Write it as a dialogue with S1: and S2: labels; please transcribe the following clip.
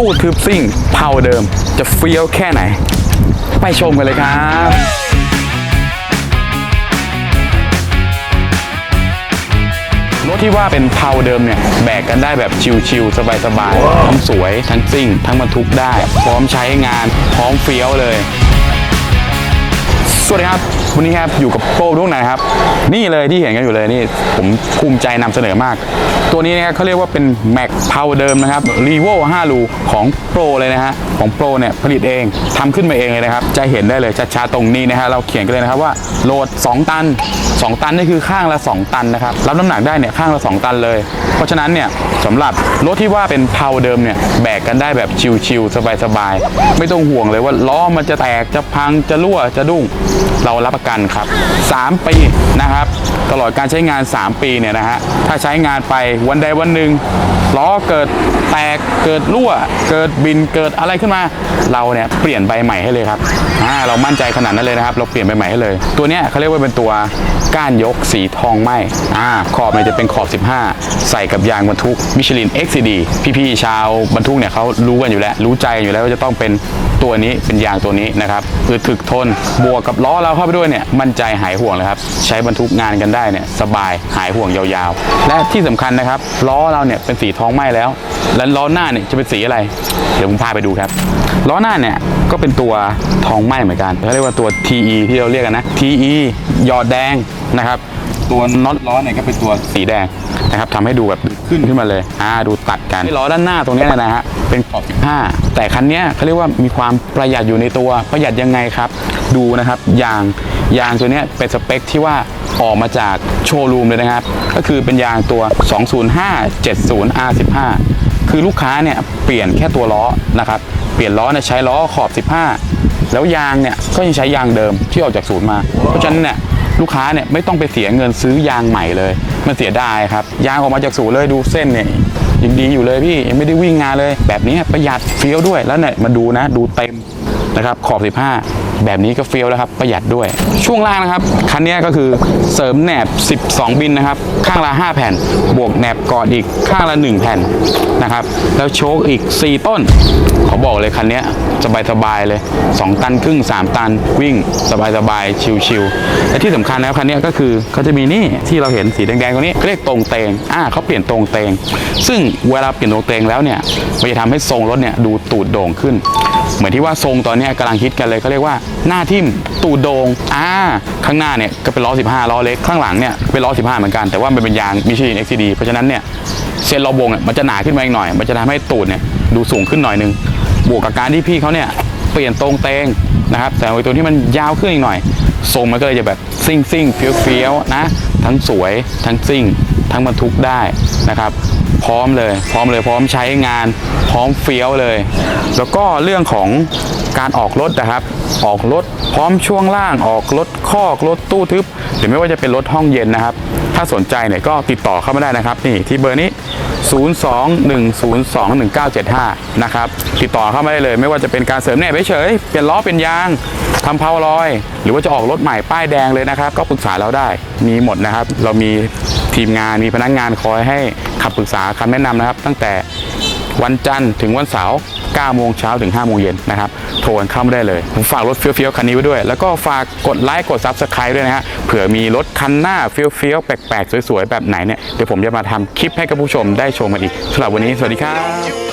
S1: ตู้ทึบซิ่งเผาเดิม จะเฟี้ยวแค่ไหน ไปชมกันเลยครับรถที่ว่าเป็นเพาเดิมเนี่ย แบกกันได้แบบชิลๆ สบายๆ ทั้งสวย ทั้งซิ่ง ทั้งบรรทุกได้ พร้อมใช้งาน พร้อมเฟี้ยวเลย สวัสดีครับ วันนี้ครับอยู่กับโปรทุกไหนครับ นี่เลยที่เห็นกันอยู่เลยนี่ ผมภูมิใจนำเสนอมาก ตัวนี้นะครับเขาเรียกว่าเป็น Mac Power เดิมนะครับ r e v o 5 รูของโปรเลยนะฮะของโปรเนี่ยผลิตเองทำขึ้นมาเองเลยนะครับ จะเห็นได้เลยชัดๆตรงนี้นะฮะเราเขียนกันเลยนะครับว่าโหลด 2 ตัน 2 ตันนี่คือข้างละ 2 ตันนะครับรับน้ำหนักได้เนี่ยข้างละ 2 ตันเลย เพราะฉะนั้นเนี่ยสำหรับรถที่ว่าเป็นเพาเดิมเนี่ยแบกกันได้แบบชิลๆสบายๆไม่ต้องห่วงเลยว่าล้อมันจะแตกจะพังจะรั่วจะดุ้งเรารับประกันครับ 3 ปีนะครับ ตลอดการใช้งาน 3 ปีเนี่ยนะฮะถ้าใช้งานไปวันใดวันหนึ่งล้อเกิดแตกเกิดรั่ว เกิดบินเกิดอะไรขึ้นมา เราเนี่ยเปลี่ยนใบใหม่ให้เลยครับอ่าเรามั่นใจขนาดนั้นเลยนะครับ เราเปลี่ยนใบใหม่ให้เลย ตัวเนี้ยเขาเรียกว่าเป็นตัวก้านยกสีทองไหมอ่าขอบเนี่ยจะเป็นขอบ 15 ใส่กับยางบรรทุกมิชลิน XCD พี่ๆชาวบรรทุกเนี่ยเขารู้กันอยู่แล้ว รู้ใจอยู่แล้วว่าจะต้องเป็น ตัวนี้เป็นยางตัวนี้นะครับคือถึกทนบวกกับล้อเราเข้าไปด้วยเนี่ยมั่นใจหายห่วงเลยครับใช้บรรทุกงานกันได้เนี่ยสบายหายห่วงยาวๆ และที่สำคัญนะครับล้อเราเนี่ยเป็นสีทองไหม้แล้ว และล้อหน้าเนี่ยจะเป็นสีอะไร เดี๋ยวผมพาไปดูครับล้อหน้าเนี่ยก็เป็นตัวทองไหม้เหมือนกันเขาเรียกว่าตัว TE ที่เราเรียกกันนะ TE ยอดแดงนะครับตัวน็อตล้อเนี่ยก็เป็นตัวสีแดงนะครับทำให้ดูแบบขึ้นขึ้นมาเลยอ่าดูตัดกันล้อด้านหน้าตรงนี้นะฮะ เป็นขอบ 15 แต่คันเนี้ยเขาเรียกว่ามีความประหยัดอยู่ในตัวประหยัดยังไงครับ ดูนะครับยางยางตัวเนี้ยเป็นสเปคที่ว่าออกมาจากโชว์รูมเลยนะครับ ก็คือเป็นยางตัว 205 70 R15 คือลูกค้าเนี่ยเปลี่ยนแค่ตัวล้อนะครับเปลี่ยนล้อเนี่ยใช้ล้อขอบ 15 แล้วยางเนี่ยก็ยังใช้ยางเดิมที่ออกจากศูนย์มา เพราะฉะนั้นเนี่ยลูกค้าเนี่ยไม่ต้องไปเสียเงินซื้อยางใหม่เลย มันเสียดายครับ ยางออกมาจากศูนย์เลยดูเส้นเนี่ย ยังดีอยู่เลยพี่ยังไม่ได้วิ่งงานเลย แบบนี้ประหยัดเฟี้ยวด้วยแล้วเนี่ยมาดูนะ ดูเต็ม นะครับขอบ 15 แบบนี้ก็เฟี้ยวแล้วครับประหยัดด้วย ช่วงล่างนะครับคันนี้ก็คือเสริมแหนบ 12 บินนะครับ ข้างละ 5 แผ่น บวกแหนบกอดอีกข้างละ 1 แผ่นนะครับ แล้วโชคอีก 4 ต้นเขาบอกเลยคันนี้สบายสบายๆเลย 2 ตันครึ่ง 3 ตันวิ่งสบายสบายๆชิวๆและที่สำคัญนะครับคันนี้ก็คือเขาจะมีนี่ที่เราเห็นสีแดงๆตรงนี้เขาเรียกตรงเตงอ่าเขาเปลี่ยนตรงเตง ซึ่งเวลาเปลี่ยนตรงเตงแล้วเนี่ยมันจะทำให้ทรงรถเนี่ยดูตูดโด่งขึ้น เหมือนที่ว่าทรงตอนนี้กำลังฮิตกันเลยเขาเรียกว่าหน้าทิ่มตูดโด่งอ่าข้างหน้าเนี่ยก็เป็นล้อ 15 ล้อเล็กข้างหลังเนี่ยเป็นล้อ 15 เหมือนกันแต่ว่ามันเป็นยางมิชลิน XCD เพราะฉะนั้นเนี่ยเส้นรอบวงมันจะหนาขึ้นมาอีกหน่อย มันจะทำให้ตูดเนี่ยดูสูงขึ้นหน่อยนึงบวกกับการที่พี่เขาเนี่ยเปลี่ยนตรงเตงนะครับแต่ไอตัวที่มันยาวขึ้นอีกหน่อย ทรงมันก็เลยจะแบบซิ่งซิ่งเฟี้ยวเฟี้ยวๆนะทั้งสวยทั้งซิ่ง ทั้งบรรทุกได้นะครับ พร้อมเลย พร้อมเลยพร้อมใช้งาน พร้อมเฟี้ยวเลย แล้วก็เรื่องของการออกรถนะครับ ออกรถพร้อมช่วงล่างออกรถคอกรถตู้ทึบหรือไม่ว่าจะเป็นรถห้องเย็นนะครับ ถ้าสนใจเนี่ยก็ติดต่อเข้ามาได้นะครับ นี่ที่เบอร์นี้ 02-102-1975 นะครับ ติดต่อเข้ามาได้เลย ไม่ว่าจะเป็นการเสริมแหนบเฉยเปลี่ยนล้อเป็นยางำเพาลอย หรือว่าจะออกรถใหม่ป้ายแดงเลยนะครับ ก็ปรึกษาเราได้มีหมดนะครับ เรามีทีมงานมีพนักงานคอยให้คำปรึกษาคำแนะนำนะครับ ตั้งแต่วันจันทร์ถึงวันเสาร์9โมงเช้าถึง5โมงเย็นนะครับ โทรเข้ามาได้เลย ผมฝากรถเฟี้ยวๆคันนี้ไว้ด้วย แล้วก็ฝากกดไลค์กด Subscribe ด้วยนะฮะ เผื่อมีรถคันหน้าเฟี้ยวๆแปลกๆ สวยๆ แบบไหนเนี่ย เดี๋ยวผมจะมาทำคลิปให้กับผู้ชมได้ชมกันอีกสำหรับวันนี้ สวัสดีครับ